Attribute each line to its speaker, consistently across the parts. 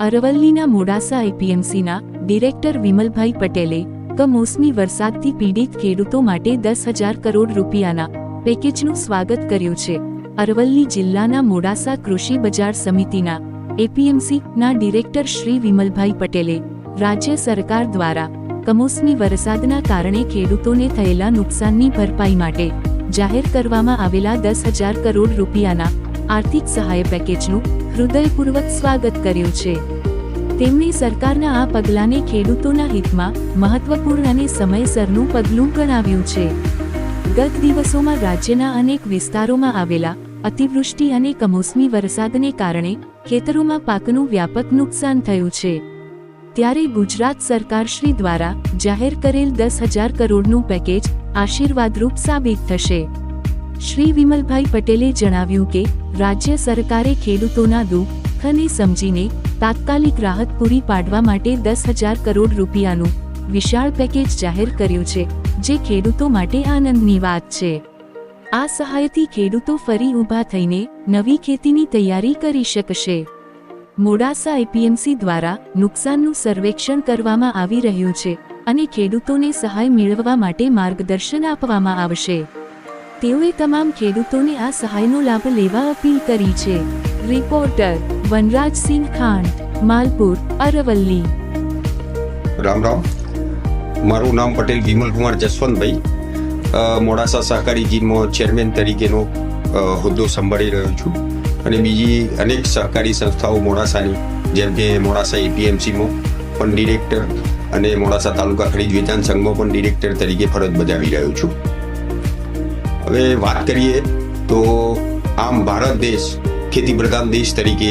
Speaker 1: અરવલ્લીના મોડાસા એપીએમસીના ડિરેક્ટર વિમલભાઈ પટેલે કમોસમી વરસાદથી પીડિત ખેડૂતો માટે દસ હજાર કરોડ રૂપિયાના પેકેજનું સ્વાગત કર્યું છે. અરવલ્લી જિલ્લાના મોડાસા કૃષિ બજાર સમિતિના એપીએમસીના ડિરેક્ટર શ્રી વિમલભાઈ પટેલે રાજ્ય સરકાર દ્વારા કમોસમી વરસાદના કારણે ખેડૂતોને થયેલા નુકસાનની ભરપાઈ માટે જાહેર કરવામાં આવેલા દસ હજાર કરોડ રૂપિયાના આર્થિક સહાય પેકેજનું હૃદયપૂર્વક સ્વાગત કર્યું છે. તેમણે સરકારના આ પગલાંને ખેડૂતોના હિતમાં મહત્વપૂર્ણ અને સમયસરનું પગલું ગણાવ્યું છે. ગત દિવસોમાં રાજ્યના અનેક વિસ્તારોમાં આવેલા અતિવૃષ્ટિ અને કમોસમી વરસાદને કારણે ખેતરોમાં પાકનું વ્યાપક નુકસાન થયું છે. ત્યારે ગુજરાત સરકારશ્રી દ્વારા જાહેર કરેલ દસ હજાર કરોડનું પેકેજ આશીર્વાદરૂપ સાબિત થશે. શ્રી વિમલભાઈ પટેલે જણાવ્યું કે, રાજ્ય સરકારે ખેડૂતોના દુઃખને સમજીને તાત્કાલિક રાહત પૂરી પાડવા માટે દસ હજાર કરોડ રૂપિયાનું વિશાળ પેકેજ જાહેર કર્યું છે, જે ખેડૂતો માટે આનંદની વાત છે. આ સહાયથી ખેડૂતો ફરી ઊભા થઈને નવી ખેતીની તૈયારી કરી શકશે. મોડાસા એપીએમસી દ્વારા નુકસાનનું સર્વેક્ષણ કરવામાં આવી રહ્યું છે અને ખેડૂતોને સહાય મેળવવા માટે માર્ગદર્શન આપવામાં આવશે. તેઓએ તમામ ખેડૂતોને આ સહાયનો લાભ લેવા અપીલ કરી છે. રિપોર્ટર વનરાજસિંહ ખાંડ માલપુર અરવલ્લી.
Speaker 2: રામ રામ. મારું નામ પટેલ વિમલકુમાર જસવંતભાઈ. અ, મોડાસા સહકારી જીમમાં ચેરમેન તરીકેનો હોદ્દો સંભાળી રહ્યો છું. અને બીજી અનેક સહકારી સંસ્થાઓ મોડાસાની જેમ કે મોડાસા એપીએમસીમાં પણ ડિરેક્ટર અને મોડાસા તાલુકા ખરીદ વેચાણ સંઘમાં પણ ડિરેક્ટર તરીકે ફરજ બજાવી રહ્યો છું. હવે વાત કરીએ તો આમ ભારત દેશ ખેતી પ્રધાન દેશ તરીકે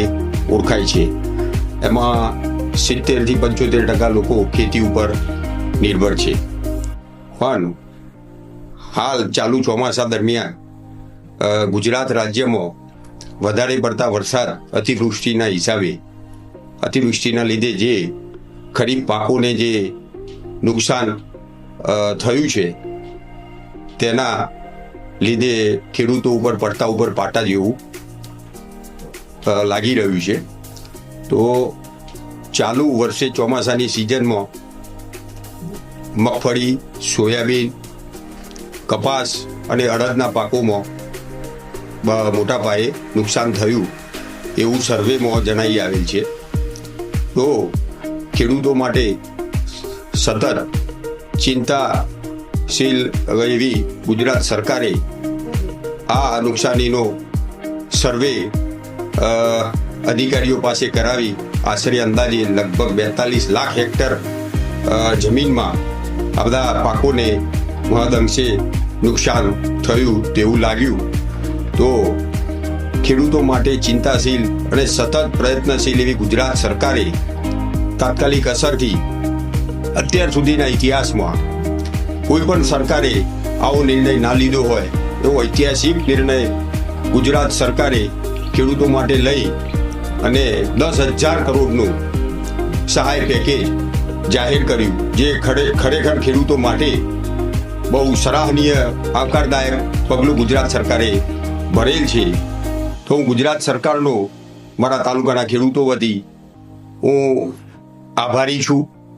Speaker 2: ઓળખાય છે. એમાં સિત્તેરથી પંચોતેર ટકા લોકો ખેતી ઉપર નિર્ભર છે. પણ હાલ ચાલુ ચોમાસા દરમિયાન ગુજરાત રાજ્યમાં વધારે પડતા વરસાદ અતિવૃષ્ટિના હિસાબે, અતિવૃષ્ટિના લીધે જે ખરીફ પાકોને જે નુકસાન થયું છે, તેના લીધે ખેડૂતો ઉપર, પડતા ઉપર પાટા જેવું લાગી રહ્યું છે. તો ચાલુ વર્ષે ચોમાસાની સિઝનમાં મગફળી, સોયાબીન, કપાસ અને અડદના પાકોમાં મોટા પાયે નુકસાન થયું એવું સર્વેમાં જણાઈ આવેલ છે. તો ખેડૂતો માટે સતત ચિંતાશીલ એવી ગુજરાત સરકારે આ નુકસાનીનો સર્વે અધિકારીઓ પાસે કરાવી આશરે અંદાજે લગભગ બેતાલીસ લાખ હેક્ટર જમીનમાં આ બધા પાકોને મહદઅંશે નુકસાન થયું તેવું લાગ્યું. તો ખેડૂતો માટે ચિંતાશીલ અને સતત પ્રયત્નશીલ એવી ગુજરાત સરકારે તાત્કાલિક અસરથી અત્યાર સુધીના ઇતિહાસમાં કોઈ પણ સરકારે આવો નિર્ણય ના લીધો હોય એવો ઐતિહાસિક નિર્ણય ગુજરાત સરકારે ખેડૂતો માટે લઈ અને દસ હજાર કરોડનું સહાય પેકેજ જાહેર કર્યું, જે ખરે ખરેખર ખેડૂતો માટે બહુ સરાહનીય, આવકારદાયક પગલું ગુજરાત સરકારે ભરેલ છે. તો હું ગુજરાત સરકારનો મારા તાલુકાના ખેડૂતો વતી હું આભારી છું.